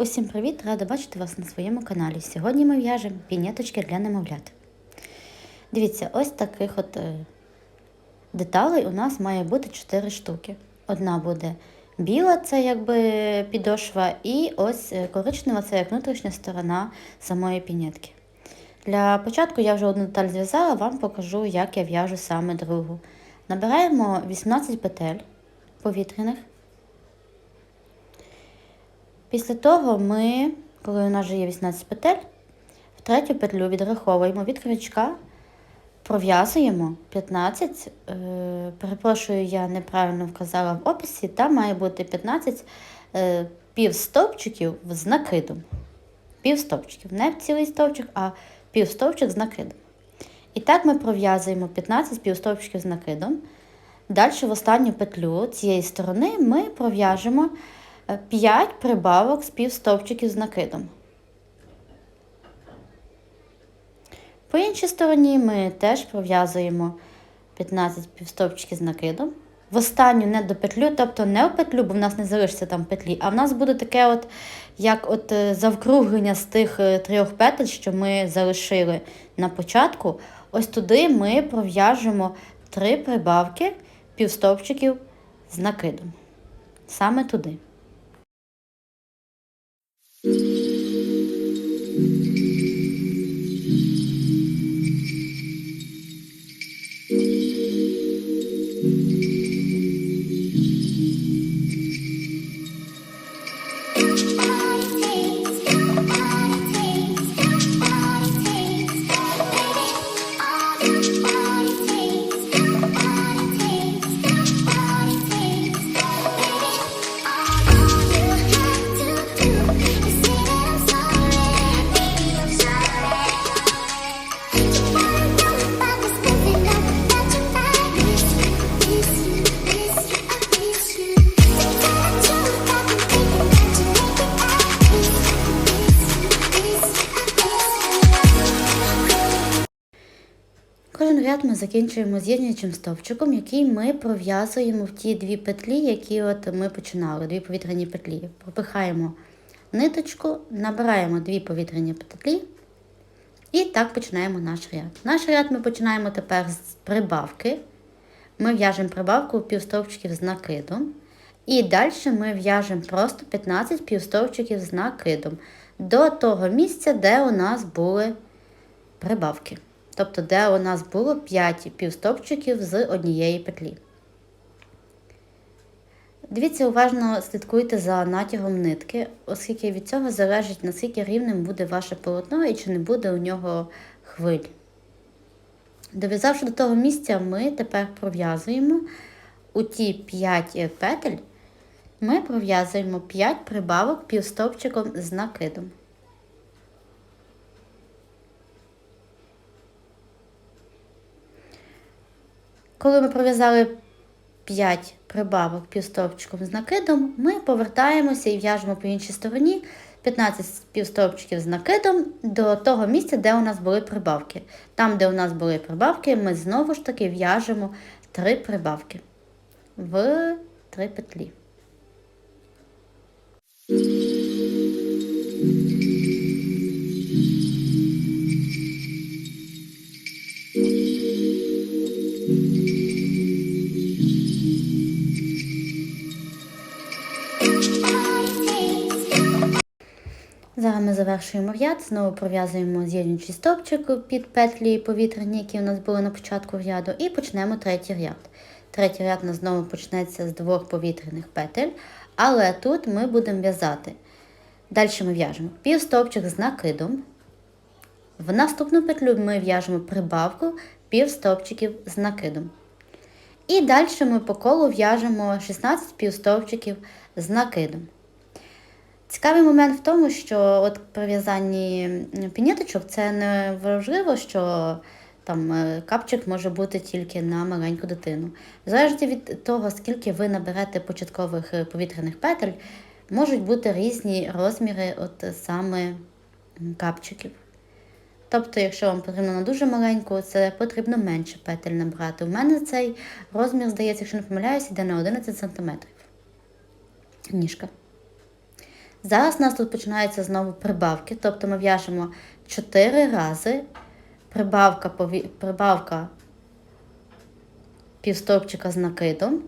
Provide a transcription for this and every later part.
Усім привіт! Рада бачити вас на своєму каналі. Сьогодні ми в'яжемо пінеточки для немовлят. Дивіться, ось таких от е, деталей у нас має бути 4 штуки. Одна буде біла, це якби підошва, і ось е, коричнева це як внутрішня сторона самої пінетки. Для початку я вже одну деталь зв'язала, вам покажу, як я в'яжу саме другу. Набираємо 18 петель повітряних. Після того ми, коли у нас вже є 18 петель, в третю петлю відраховуємо від крючка, пров'язуємо 15, е, перепрошую, я неправильно вказала в описі, там має бути 15 е, півстовпчиків з накидом. Півстовпчиків, не цілий стовпчик, а півстовпчик з накидом. І так ми пров'язуємо 15 півстовпчиків з накидом. Далі в останню петлю цієї сторони ми пров'яжемо 5 прибавок з півстовпчиків з накидом. По іншій стороні ми теж пров'язуємо 15 півстовпчиків з накидом. В останню не до петлю, тобто не в петлю, бо в нас не залишиться там петлі, а в нас буде таке, от, як от е, завкруглення з тих е, трьох петель, що ми залишили на початку. Ось туди ми пров'яжемо 3 прибавки півстовпчиків з накидом. Саме туди. Кожен закінчуємо з'єднуючим стовпчиком, який ми пров'язуємо в ті дві петлі, які от ми починали, дві повітряні петлі. Пропихаємо ниточку, набираємо дві повітряні петлі і так починаємо наш ряд. Наш ряд ми починаємо тепер з прибавки. Ми в'яжемо прибавку півстовпчиків з накидом. І далі ми в'яжемо просто 15 півстовпчиків з накидом до того місця, де у нас були прибавки. Тобто, де у нас було 5 півстопчиків з однієї петлі. Дивіться, уважно слідкуйте за натягом нитки, оскільки від цього залежить, наскільки рівним буде ваше полотно і чи не буде у нього хвиль. Дов'язавши до того місця, ми тепер пров'язуємо у ті 5 петель, ми пров'язуємо 5 прибавок півстопчиком з накидом. Коли ми пров'язали 5 прибавок півстовпчиком з накидом, ми повертаємося і в'яжемо по іншій стороні 15 півстовпчиків з накидом до того місця, де у нас були прибавки. Там, де у нас були прибавки, ми знову ж таки в'яжемо 3 прибавки в 3 петлі. Зараз ми завершуємо ряд, знову пров'язуємо з'єднуючий стовпчик під петлі повітряні, які у нас були на початку ряду, і почнемо третій ряд. Третій ряд у нас знову почнеться з двох повітряних петель, але тут ми будемо в'язати. Далі ми в'яжемо півстовпчик з накидом. В наступну петлю ми в'яжемо прибавку півстовпчиків з накидом. І далі ми по колу в'яжемо 16 півстовпчиків з накидом. Цікавий момент в тому, що от при в'язанні пінеточок це не важливо, що там е, капчик може бути тільки на маленьку дитину. Залежить від того, скільки ви наберете початкових е, повітряних петель, можуть бути різні розміри от саме капчиків. Тобто, якщо вам потрібно на дуже маленьку, це потрібно менше петель набрати. У мене цей розмір, здається, якщо не помиляюся, йде на 11 см. Ніжка. Зараз у нас тут починаються знову прибавки, тобто ми в'яжемо 4 рази прибавка, прибавка півстовпчика з накидом,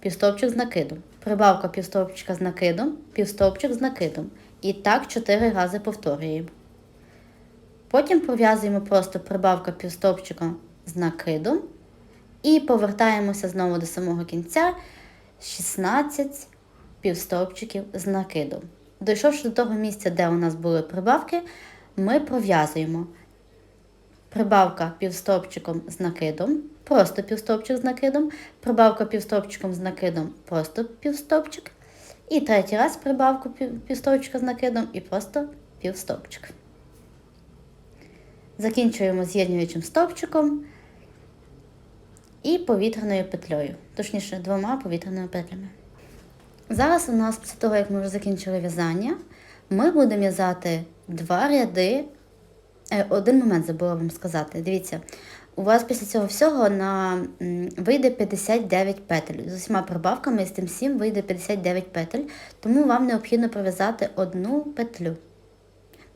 півстовпчик з накидом, прибавка півстовпчика з накидом, півстовпчик з накидом. І так 4 рази повторюємо. Потім пров'язуємо просто прибавка півстовпчика з накидом і повертаємося знову до самого кінця 16 півстовпчиків з накидом. Дійшовши до того місця, де у нас були прибавки, ми пров'язуємо прибавка півстовпчиком з накидом, просто півстовпчик з накидом, прибавка півстовпчиком з накидом, просто півстовпчик. І третій раз прибавку пів- півстовпчика з накидом і просто півстовпчик. Закінчуємо з'єднюючим стовпчиком і повітряною петлею, точніше, двома повітряними петлями. Зараз у нас, після того, як ми вже закінчили в'язання, ми будемо в'язати два ряди. Е, Один момент забула вам сказати. Дивіться, у вас після цього всього на, вийде 59 петель. З усіма прибавками з тим всім вийде 59 петель, тому вам необхідно пров'язати одну петлю.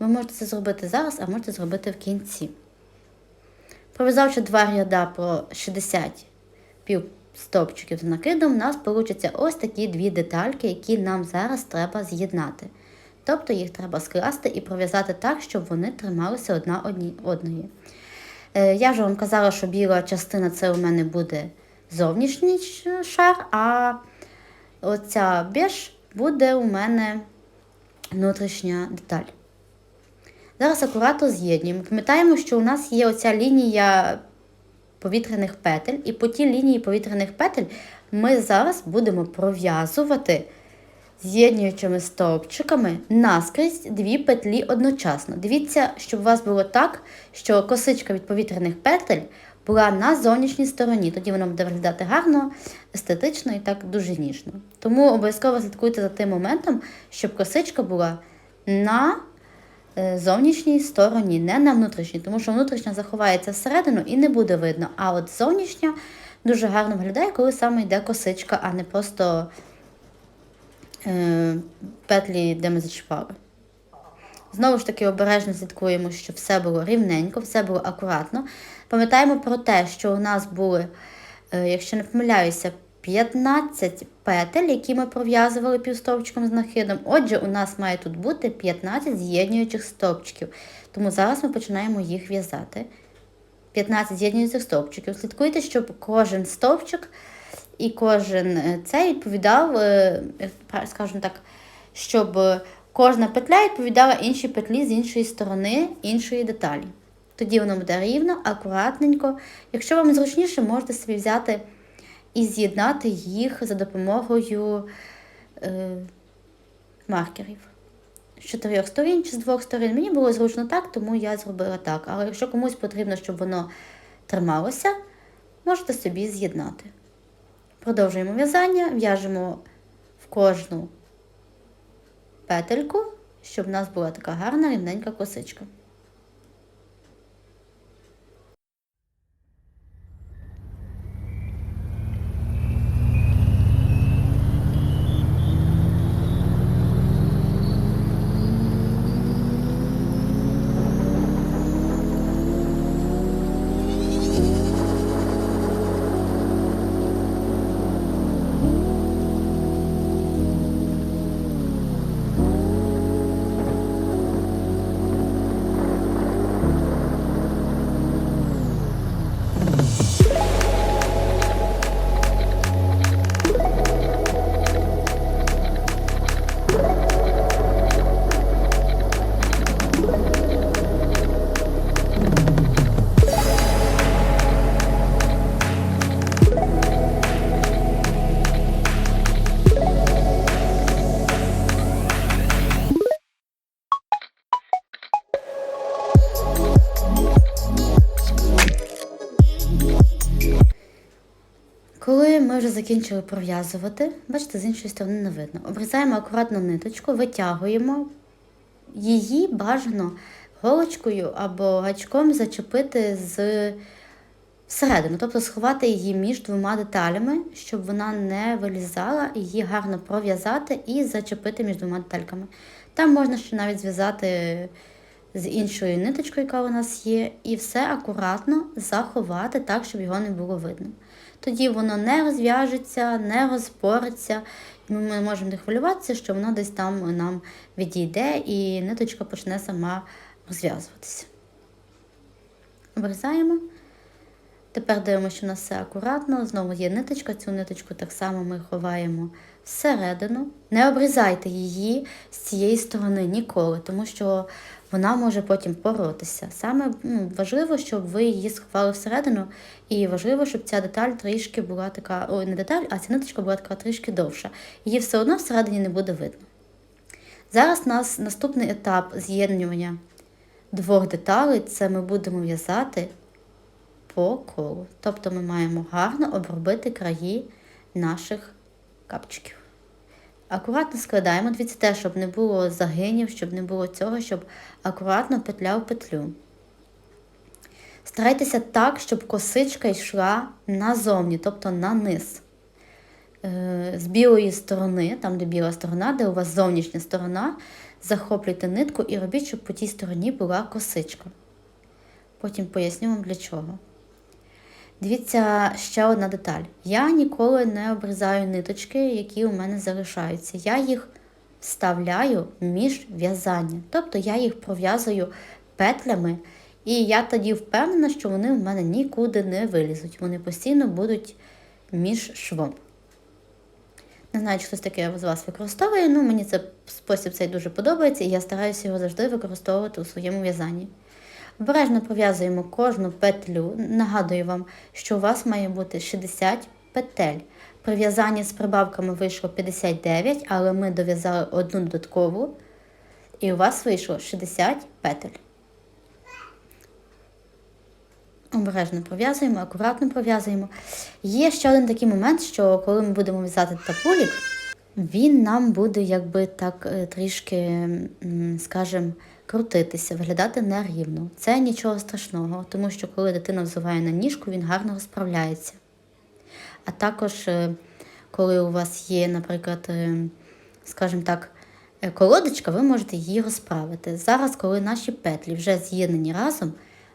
Ви можете це зробити зараз, а можете зробити в кінці. Пров'язавши два ряда по 60 пів стовпчиків з накидом, у нас вийде ось такі дві детальки, які нам зараз треба з'єднати. Тобто їх треба скласти і пров'язати так, щоб вони трималися одна одні одної. Е, Я вже вам казала, що біла частина це у мене буде зовнішній шар, а оця біж буде у мене внутрішня деталь. Зараз акуратно з'єднуємо. Пам'ятаємо, що у нас є оця лінія повітряних петель, і по тій лінії повітряних петель ми зараз будемо пров'язувати з'єднуючими стовпчиками наскрізь дві петлі одночасно. Дивіться, щоб у вас було так, що косичка від повітряних петель була на зовнішній стороні. Тоді воно буде виглядати гарно, естетично і так дуже ніжно. Тому обов'язково слідкуйте за тим моментом, щоб косичка була на зовнішній стороні, не на внутрішній, тому що внутрішня заховається всередину і не буде видно. А от зовнішня дуже гарно виглядає, коли саме йде косичка, а не просто е, петлі, де ми зачіпали. Знову ж таки, обережно слідкуємо, щоб все було рівненько, все було акуратно. Пам'ятаємо про те, що у нас були, е, якщо не помиляюся, 15 петель, які ми пров'язували півстовпчиком з накидом. Отже, у нас має тут бути 15 з'єднуючих стовпчиків. Тому зараз ми починаємо їх в'язати. 15 з'єднуючих стовпчиків. Слідкуйте, щоб кожен стовпчик і кожен е, цей відповідав, е, правильно скажімо так, щоб е, кожна петля відповідала іншій петлі з іншої сторони, іншої деталі. Тоді воно буде рівно, акуратненько. Якщо вам зручніше, можете собі взяти і з'єднати їх за допомогою е, маркерів. З чотирьох сторін чи з двох сторін. Мені було зручно так, тому я зробила так. Але якщо комусь потрібно, щоб воно трималося, можете собі з'єднати. Продовжуємо в'язання, в'яжемо в кожну петельку, щоб у нас була така гарна рівненька косичка. Ми вже закінчили пров'язувати, бачите, з іншої сторони не видно. Обрізаємо акуратно ниточку, витягуємо її бажано голочкою або гачком зачепити з всередину, тобто сховати її між двома деталями, щоб вона не вилізала, її гарно пров'язати і зачепити між двома детальками. Там можна ще навіть зв'язати з іншою ниточкою, яка у нас є, і все акуратно заховати так, щоб його не було видно. Тоді воно не розв'яжеться, не розпориться, ми можемо не хвилюватися, що воно десь там нам відійде і ниточка почне сама розв'язуватися. Обрізаємо. Тепер дивимося, що у нас все акуратно. Знову є ниточка, цю ниточку так само ми ховаємо всередину. Не обрізайте її з цієї сторони ніколи, тому що вона може потім поротися. Саме ну, важливо, щоб ви її сховали всередину, і важливо, щоб ця деталь трішки була така, ой, не деталь, а ця ниточка була така трішки довша. Її все одно всередині не буде видно. Зараз у нас наступний етап з'єднування двох деталей це ми будемо в'язати по колу. Тобто ми маємо гарно обробити краї наших капчиків. Акуратно складаємо, дивіться те, щоб не було загинів, щоб не було цього, щоб акуратно петля в петлю. Старайтеся так, щоб косичка йшла назовні, тобто на низ. Е, З білої сторони, там де біла сторона, де у вас зовнішня сторона, захоплюйте нитку і робіть, щоб по тій стороні була косичка. Потім поясню вам для чого. Дивіться ще одна деталь. Я ніколи не обрізаю ниточки, які у мене залишаються. Я їх вставляю між в'язання. Тобто я їх пров'язую петлями, і я тоді впевнена, що вони в мене нікуди не вилізуть. Вони постійно будуть між швом. Не знаю, чи хтось таке з вас використовує, ну мені цей спосіб цей дуже подобається, і я стараюся його завжди використовувати у своєму в'язанні. Обережно пров'язуємо кожну петлю. Нагадую вам, що у вас має бути 60 петель. При в'язанні з прибавками вийшло 59, але ми дов'язали одну додаткову, і у вас вийшло 60 петель. Обережно пров'язуємо, акуратно пров'язуємо. Є ще один такий момент, що коли ми будемо в'язати тапулік, він нам буде якби так е, трішки, скажімо, крутитися, виглядати нерівно. Це нічого страшного, тому що коли дитина взуває на ніжку, він гарно розправляється. А також, е, коли у вас є, наприклад, е, скажімо так, колодочка, ви можете її розправити. Зараз, коли наші петлі вже з'єднані разом,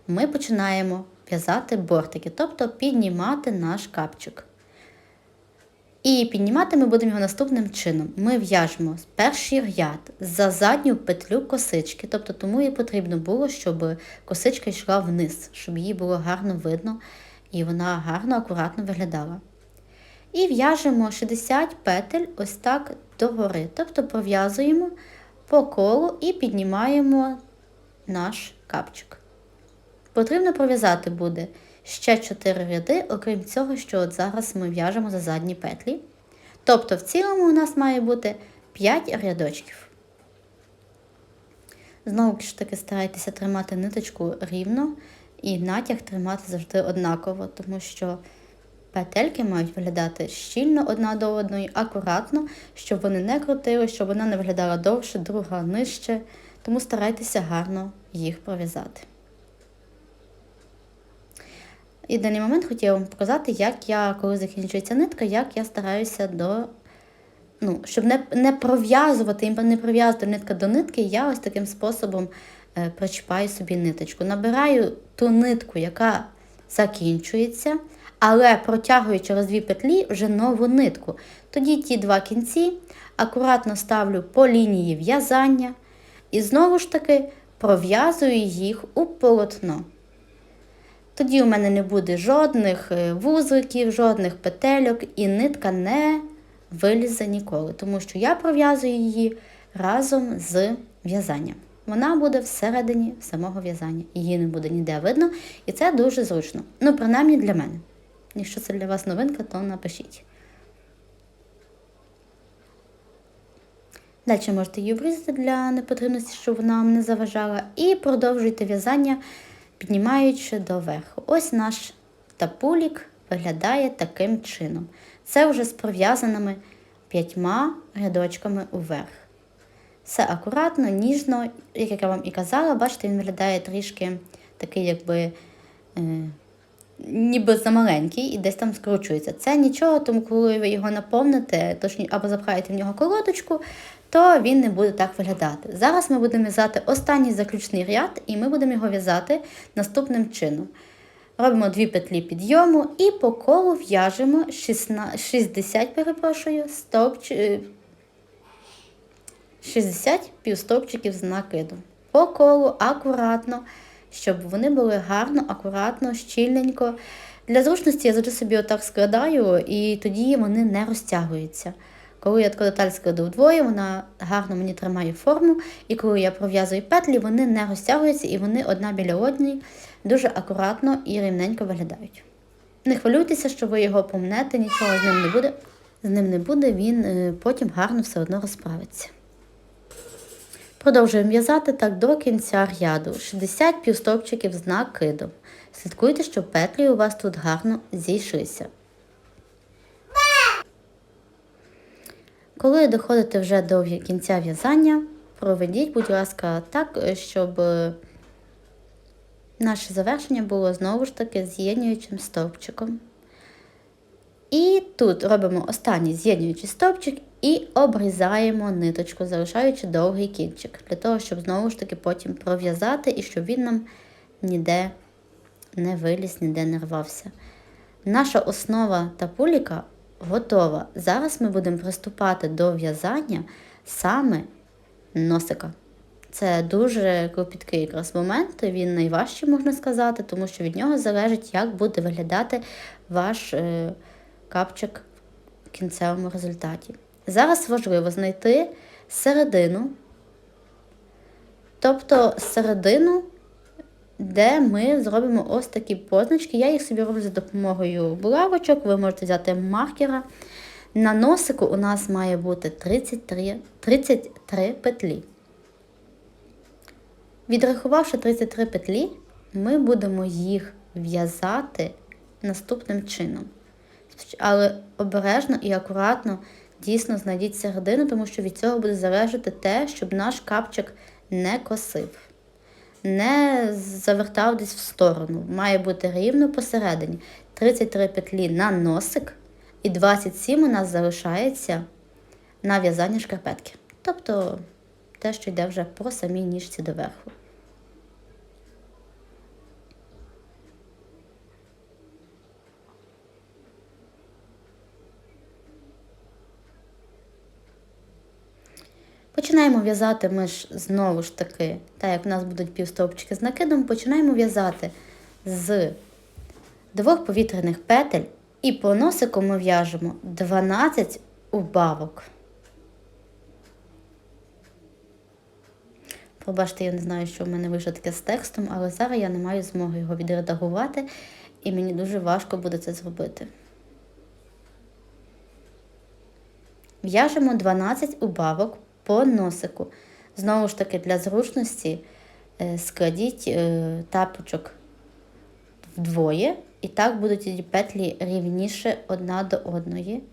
ми починаємо в'язати бортики, тобто піднімати наш капчик. І піднімати ми будемо його наступним чином. Ми в'яжемо перший ряд за задню петлю косички, тобто тому і потрібно було, щоб косичка йшла вниз, щоб її було гарно видно і вона гарно, акуратно виглядала. І в'яжемо 60 петель ось так догори. Тобто пров'язуємо по колу і піднімаємо наш капчик. Потрібно пров'язати буде ще 4 ряди, окрім цього, що от зараз ми в'яжемо за задні петлі. Тобто, в цілому у нас має бути 5 рядочків. Знову ж таки, старайтеся тримати ниточку рівно і натяг тримати завжди однаково, тому що петельки мають виглядати щільно одна до одної, акуратно, щоб вони не крутили, щоб вона не виглядала довше, друга нижче. Тому старайтеся гарно їх пров'язати. І в даний момент хотіла вам показати, як я, коли закінчується нитка, як я стараюся до. Ну, щоб не не пров'язувати, не прив'язувати нитка до нитки, я ось таким способом е, причіпаю собі ниточку. Набираю ту нитку, яка закінчується, але протягую через дві петлі вже нову нитку. Тоді ті два кінці акуратно ставлю по лінії в'язання і знову ж таки пров'язую їх у полотно. Тоді у мене не буде жодних е, вузликів, жодних петельок і нитка не вилізе ніколи, тому що я пров'язую її разом з в'язанням. Вона буде всередині самого в'язання. Її не буде ніде видно, і це дуже зручно. Ну, принаймні для мене. Якщо це для вас новинка, то напишіть. Далі можете її обрізати для непотрібності, щоб вона вам не заважала, і продовжуйте в'язання піднімаючи доверху. Ось наш тапулік виглядає таким чином. Це вже з пров'язаними п'ятьма рядочками уверх. Все акуратно, ніжно, як я вам і казала, бачите, він виглядає трішки такий, якби е, ніби замаленький і десь там скручується. Це нічого, тому коли ви його наповните, точні, або запхаєте в нього колодочку, то він не буде так виглядати. Зараз ми будемо в'язати останній заключний ряд, і ми будемо його в'язати наступним чином. Робимо дві петлі підйому і по колу в'яжемо 16 60 перепрошую, стовпч... 60 півстовпчиків з накиду. По колу акуратно, щоб вони були гарно, акуратно, щільненько. Для зручності я завжди собі отак складаю, і тоді вони не розтягуються. Коли я таку деталь складу вдвоє, вона гарно мені тримає форму, і коли я пров'язую петлі, вони не розтягуються і вони одна біля одної дуже акуратно і рівненько виглядають. Не хвилюйтеся, що ви його помнете, нічого з ним не буде. З ним не буде, він е, потім гарно все одно розправиться. Продовжуємо в'язати так до кінця ряду. 60 півстовпчиків з накидом. Слідкуйте, щоб петлі у вас тут гарно зійшлися. Коли доходите вже до кінця в'язання, проведіть, будь ласка, так, е, щоб е, наше завершення було знову ж таки з'єднюючим стовпчиком. І тут робимо останній з'єднуючий стовпчик і обрізаємо ниточку, залишаючи довгий кінчик, для того, щоб знову ж таки потім пров'язати і щоб він нам ніде не виліз, ніде не рвався. Наша основа та пуліка готова. Зараз ми будемо приступати до в'язання саме носика. Це дуже кропіткий якраз момент, він найважчий, можна сказати, тому що від нього залежить, як буде виглядати ваш е, капчик в кінцевому результаті. Зараз важливо знайти середину, тобто середину, де ми зробимо ось такі позначки. Я їх собі роблю за допомогою булавочок, ви можете взяти маркера. На носику у нас має бути 33, 33 петлі. Відрахувавши 33 петлі, ми будемо їх в'язати наступним чином. Але обережно і акуратно дійсно знайдіть середину, тому що від цього буде залежати те, щоб наш капчик не косив, не завертав десь в сторону. Має бути рівно посередині. 33 петлі на носик і 27 у нас залишається на в'язання шкарпетки. Тобто те, що йде вже по самій ніжці доверху. Починаємо в'язати ми ж знову ж таки, так як в нас будуть півстовпчики з накидом, починаємо в'язати з двох повітряних петель і по носику ми в'яжемо 12 убавок. Пробачте, я не знаю, що в мене вийшло таке з текстом, але зараз я не маю змоги його відредагувати, і мені дуже важко буде це зробити. В'яжемо 12 убавок по носику. Знову ж таки, для зручності е, складіть е, тапочок вдвоє, і так будуть ці петлі рівніше одна до одної,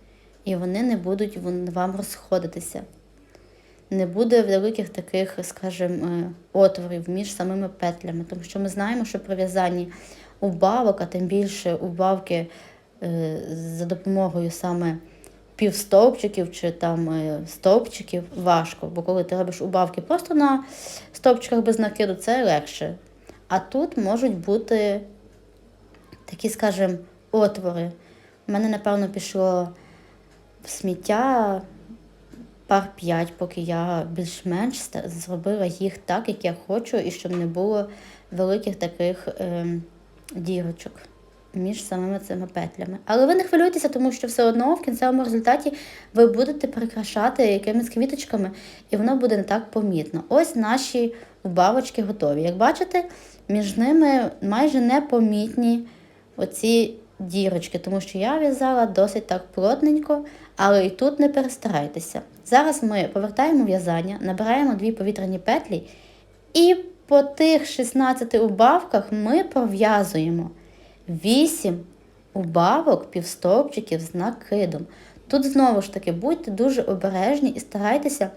і вони не будуть вам розходитися. Не буде великих таких, скажімо, отворів між самими петлями, тому що ми знаємо, що при в'язанні убавок, а тим більше убавки е, за допомогою саме півстовпчиків чи там е, стовпчиків важко, бо коли ти робиш убавки просто на стовпчиках без накиду, це легше. А тут можуть бути такі, скажімо, отвори. У мене, напевно, пішло в сміття пар 5, поки я більш-менш зробила їх так, як я хочу, і щоб не було великих таких ем, дірочок між самими цими петлями. Але ви не хвилюйтеся, тому що все одно в кінцевому результаті ви будете прикрашати якимись квіточками, і воно буде не так помітно. Ось наші убавочки готові. Як бачите, між ними майже непомітні оці дірочки, тому що я в'язала досить так плотненько, але і тут не перестарайтеся. Зараз ми повертаємо в'язання, набираємо дві повітряні петлі, і по тих 16 убавках ми пров'язуємо 8 убавок півстовпчиків з накидом. Тут знову ж таки будьте дуже обережні і старайтеся,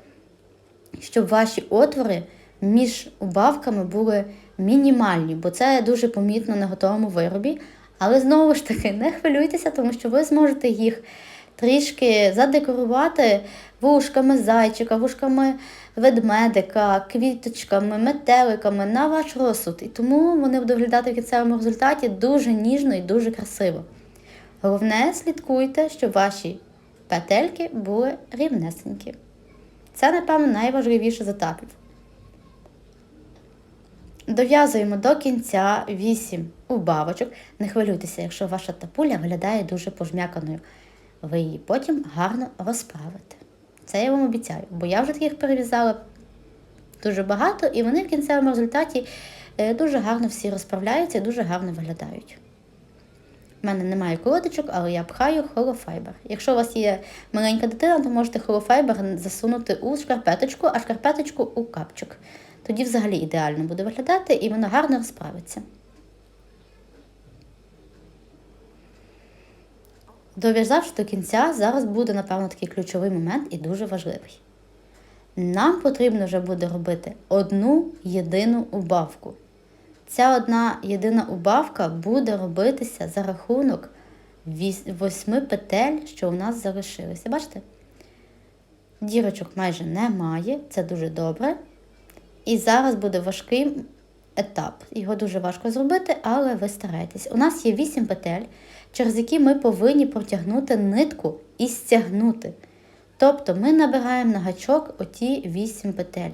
щоб ваші отвори між убавками були мінімальні, бо це дуже помітно на готовому виробі. Але знову ж таки, не хвилюйтеся, тому що ви зможете їх трішки задекорувати вушками зайчика, вушками ведмедика, квіточками, метеликами на ваш розсуд. І тому вони будуть виглядати в кінцевому результаті дуже ніжно і дуже красиво. Головне, слідкуйте, щоб ваші петельки були рівнесенькі. Це, напевно, найважливіше з етапів. Дов'язуємо до кінця 8 убавочок. Не хвилюйтеся, якщо ваша тапуля виглядає дуже пожмяканою. Ви її потім гарно розправите. Це я вам обіцяю, бо я вже таких перев'язала дуже багато, і вони в кінцевому результаті е, дуже гарно всі розправляються і дуже гарно виглядають. У мене немає колодочок, але я пхаю холофайбер. Якщо у вас є маленька дитина, то можете холофайбер засунути у шкарпеточку, а шкарпеточку у капчик. Тоді взагалі ідеально буде виглядати і воно гарно розправиться. Дов'язавши до кінця, зараз буде, напевно, такий ключовий момент і дуже важливий. Нам потрібно вже буде робити одну єдину убавку. Ця одна єдина убавка буде робитися за рахунок восьми петель, що у нас залишилися. Бачите? Дірочок майже немає, це дуже добре. І зараз буде важкий етап. Його дуже важко зробити, але ви старайтесь. У нас є 8 петель, через які ми повинні протягнути нитку і стягнути. Тобто ми набираємо на гачок оті 8 петель.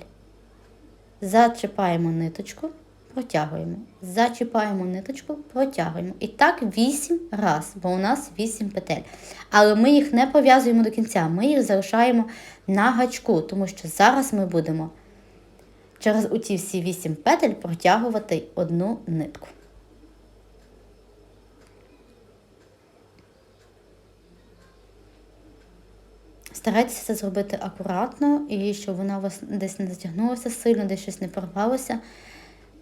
Зачіпаємо ниточку, протягуємо. Зачіпаємо ниточку, протягуємо. І так 8 раз, бо у нас 8 петель. Але ми їх не пов'язуємо до кінця, ми їх залишаємо на гачку, тому що зараз ми будемо через оці всі 8 петель протягувати одну нитку. Старайтеся це зробити акуратно і щоб вона у вас десь не затягнулася сильно, десь щось не порвалося.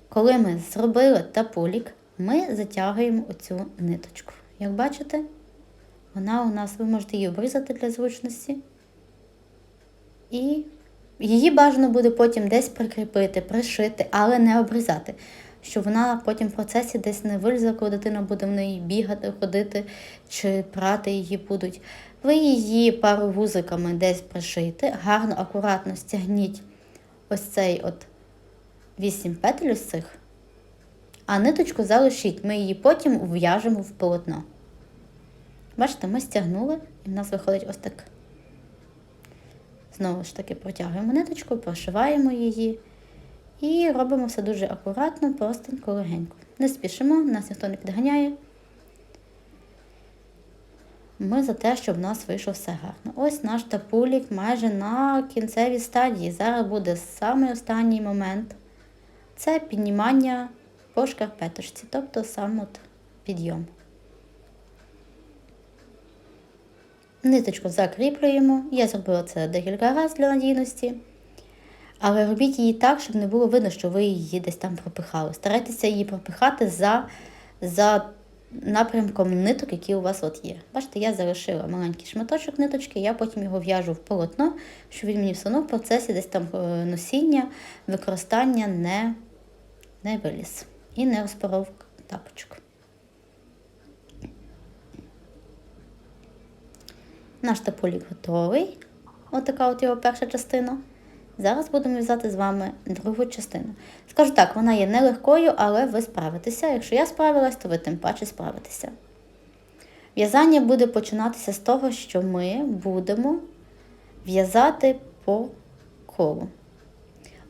Коли ми зробили тапулік, ми затягуємо оцю ниточку. Як бачите, вона у нас, ви можете її обрізати для зручності. І її бажано буде потім десь прикріпити, пришити, але не обрізати. Щоб вона потім в процесі десь не вилізла, коли дитина буде в неї бігати, ходити чи прати її будуть. Ви її пару вузиками десь пришийте, гарно, акуратно стягніть ось цей от 8 петель ось цих, а ниточку залишіть, ми її потім ув'яжемо в полотно. Бачите, ми стягнули, і в нас виходить ось так. Знову ж таки протягуємо ниточку, прошиваємо її і робимо все дуже акуратно, простенько, легенько. Не спішимо, нас ніхто не підганяє. Ми за те, щоб в нас вийшло все гарно. Ось наш тапулік майже на кінцевій стадії. Зараз буде самий останній момент. Це піднімання по шкарпеточці, тобто сам от підйом. Ниточку закріплюємо. Я зробила це декілька разів для надійності. Але робіть її так, щоб не було видно, що ви її десь там пропихали. Старайтеся її пропихати за за напрямком ниток, які у вас от є. Бачите, я залишила маленький шматочок ниточки, я потім його в'яжу в полотно, щоб він мені все одно в процесі десь там е, носіння, використання не, не виліз і не розпоров тапочок. Наш тополік готовий. Отака от його перша частина. Зараз будемо в'язати з вами другу частину. Скажу так, вона є нелегкою, але ви справитеся. Якщо я справилась, то ви тим паче справитеся. В'язання буде починатися з того, що ми будемо в'язати по колу.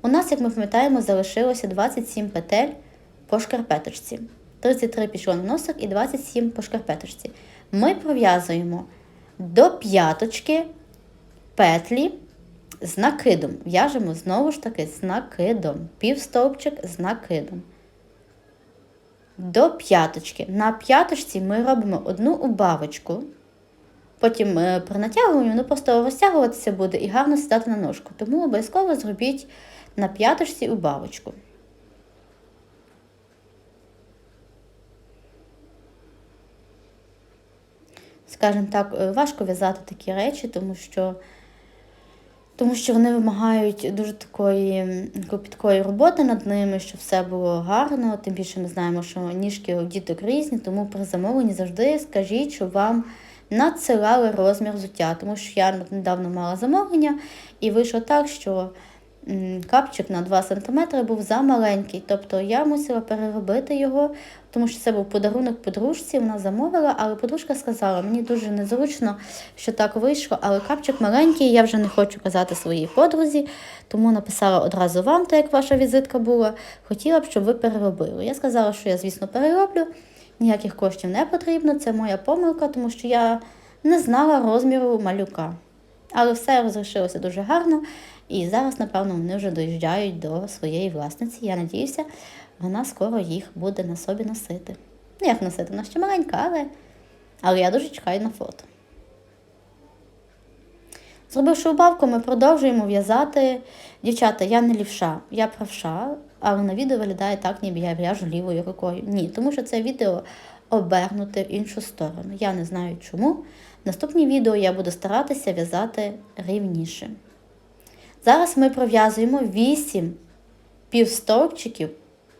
У нас, як ми пам'ятаємо, залишилося 27 петель по шкарпеточці. 33 пішло на носок і 27 по шкарпеточці. Ми пров'язуємо до п'яточки петлі з накидом. В'яжемо знову ж таки з накидом. Півстовпчик з накидом. До п'яточки. На п'яточці ми робимо одну убавочку. Потім е, при натягуванні воно просто розтягуватися буде і гарно сідати на ножку. Тому обов'язково зробіть на п'яточці убавочку. Скажімо так, е, важко в'язати такі речі, тому що тому що вони вимагають дуже такої м, кропіткої роботи над ними, щоб все було гарно. Тим більше ми знаємо, що ніжки у діток різні, тому при замовленні завжди скажіть, щоб вам надсилали розмір взуття, тому що я недавно мала замовлення і вийшло так, що капчик на 2 см був замаленький. Тобто я мусила переробити його, тому що це був подарунок подружці, вона замовила, але подружка сказала, мені дуже незручно, що так вийшло, але капчик маленький, я вже не хочу казати своїй подрузі, тому написала одразу вам, так як ваша візитка була. Хотіла б, щоб ви переробили. Я сказала, що я, звісно, перероблю, ніяких коштів не потрібно, це моя помилка, тому що я не знала розміру малюка. Але все розрішилося дуже гарно. І зараз, напевно, вони вже доїжджають до своєї власниці. Я надіюся, вона скоро їх буде на собі носити. Ну, як носити? Вона ще маленька, але, але я дуже чекаю на фото. Зробивши убавку, ми продовжуємо в'язати. Дівчата, я не лівша, я правша, але на відео виглядає так, ніби я в'яжу лівою рукою. Ні, тому що це відео обернуте в іншу сторону. Я не знаю чому. Наступні відео я буду старатися в'язати рівніше. Зараз ми пров'язуємо 8 півстовпчиків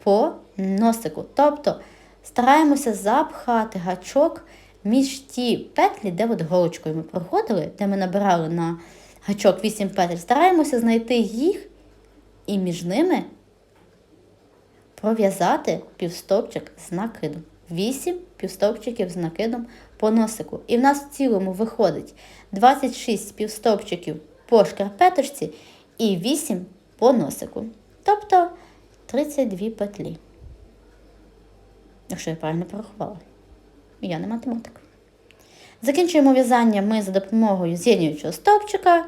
по носику. Тобто стараємося запхати гачок між ті петлі, де от голочкою ми проходили, де ми набирали на гачок 8 петель. Стараємося знайти їх і між ними пров'язати півстовпчик з накидом. 8 півстовпчиків з накидом по носику. І в нас в цілому виходить 26 півстовпчиків по шкарпеточці і 8 по носику. Тобто 32 петлі. Якщо я правильно порахувала. Я не математик. Закінчуємо в'язання ми за допомогою з'єднюючого стовпчика.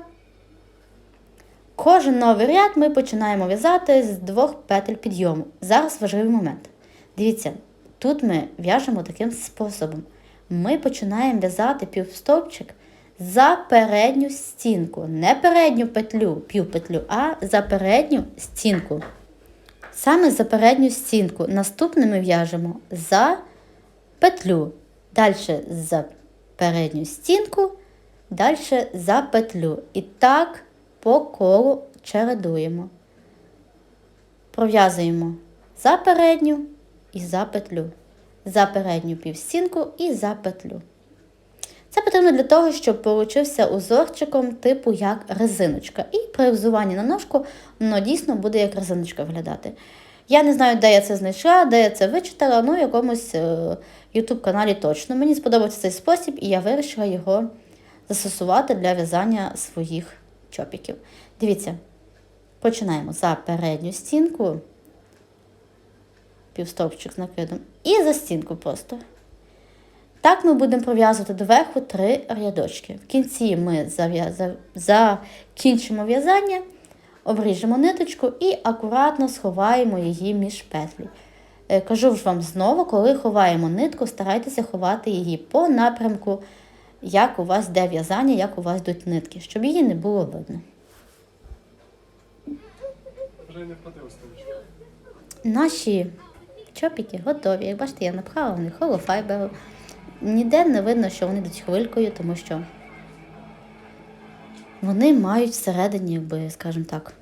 Кожен новий ряд ми починаємо в'язати з двох петель підйому. Зараз важливий момент. Дивіться, тут ми в'яжемо таким способом. Ми починаємо в'язати півстовпчик за передню стінку. Не передню петлю, півпетлю, а за передню стінку. Саме за передню стінку. Наступне ми в'яжемо за петлю. Далі за передню стінку, далі за петлю. І так по колу чередуємо. Пров'язуємо за передню і за петлю. За передню півстінку і за петлю. Це потрібно для того, щоб получився узорчиком типу як резиночка. І при взуванні на ножку воно дійсно буде як резиночка виглядати. Я не знаю, де я це знайшла, де я це вичитала, ну в якомусь YouTube каналі точно. Мені сподобався цей спосіб, і я вирішила його застосувати для в'язання своїх чопіків. Дивіться, починаємо за передню стінку, півстовпчик з накидом, і за стінку просто. Так ми будемо пров'язувати доверху три рядочки. В кінці ми закінчимо в'язання, обріжемо ниточку і акуратно сховаємо її між петлі. Е, Кажу ж вам знову, коли ховаємо нитку, старайтеся ховати її по напрямку, як у вас йде в'язання, як у вас йдуть нитки, щоб її не було видно. Вже не. Наші чопіки готові. Як бачите, я напхала в них холофайберу. Ніде не видно, що вони йдуть хвилькою, тому що вони мають всередині, якби, скажімо так,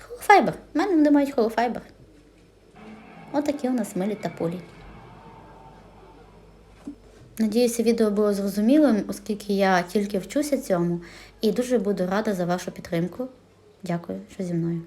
холофайбер. У мене вони мають холофайбер. Отакі у нас милі та полі. Надіюся, відео було зрозумілим, оскільки я тільки вчуся цьому, і дуже буду рада за вашу підтримку. Дякую, що зі мною.